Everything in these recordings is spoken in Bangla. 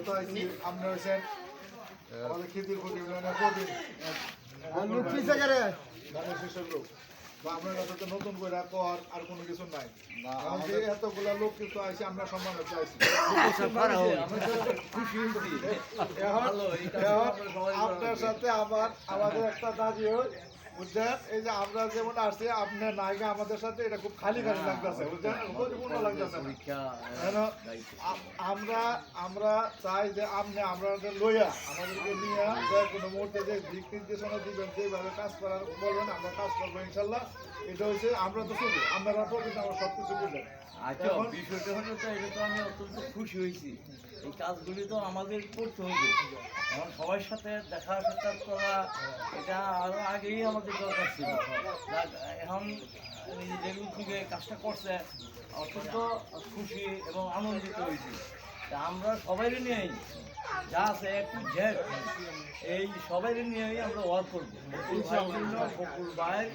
আপনি হয়েছেন আমাদের খেতির প্রতি ইউনিয়নের প্রতি লোক পিছে গেলে ধানের শীষের লোক তো আপনার কাছে তো নতুন করে কর আর কোনো কিছু নাই। এতগুলা লোক কিন্তু আইসি আমরা সম্মান আপনার সাথে আমার আমাদের একটা দাবি হয় বুঝছেন? এই যে আমরা যেমন আসছি আপনার নায়িকা আমাদের সাথে এটা খুব খালি খালি লাগতেছে বুঝছেন? পরিপূর্ণ লাগতেছে আমরা আমরা চাই যে আপনি আমাদের লইয়া আমাদেরকে নিয়ে কোনো মুহূর্তে যে দিক নির্দেশনা দিবেন যেভাবে কাজ করার বলবেন আমরা কাজ করব ইনশাল্লাহ। এটা হচ্ছে আমরা তো শুধু আপনারা প্রকৃত আমরা সব কিছু বুঝলেন আচ্ছা বিষয়টা হলো তো এটা তো আমি অত্যন্ত খুশি হয়েছি। এই কাজগুলি তো আমাদের করতে হবে। এখন সবার সাথে দেখা সাক্ষাৎ করা এটা আরও আগেই আমাদের দরকার ছিল। এখন যেগুলো থেকে কাজটা করছে অত্যন্ত খুশি এবং আনন্দিত হয়েছি। তা আমরা সবাই নিয়েই যা আছে একটু জেড এই সবাই নিয়েই আমরা ওয়ার্ক করব। বকুল ভাইয়ের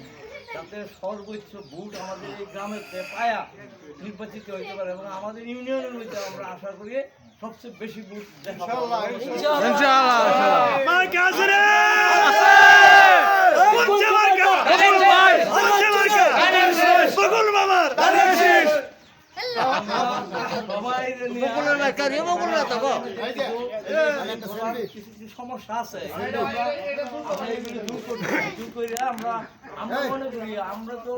যাতে সর্বোচ্চ ভোট আমাদের এই গ্রামের পায়া নির্বাচিত হইতে পারে এবং আমাদের ইউনিয়নের মধ্যে আমরা আশা করি সবচেয়ে বেশি ভোট দেখা ইনশাল্লাহ পাবো। ইনশাল্লাহ আমরা সবাই নিয়ে এই যে কিছু কিছু সমস্যা আছে আমরা আমরা মনে করি আমরা তো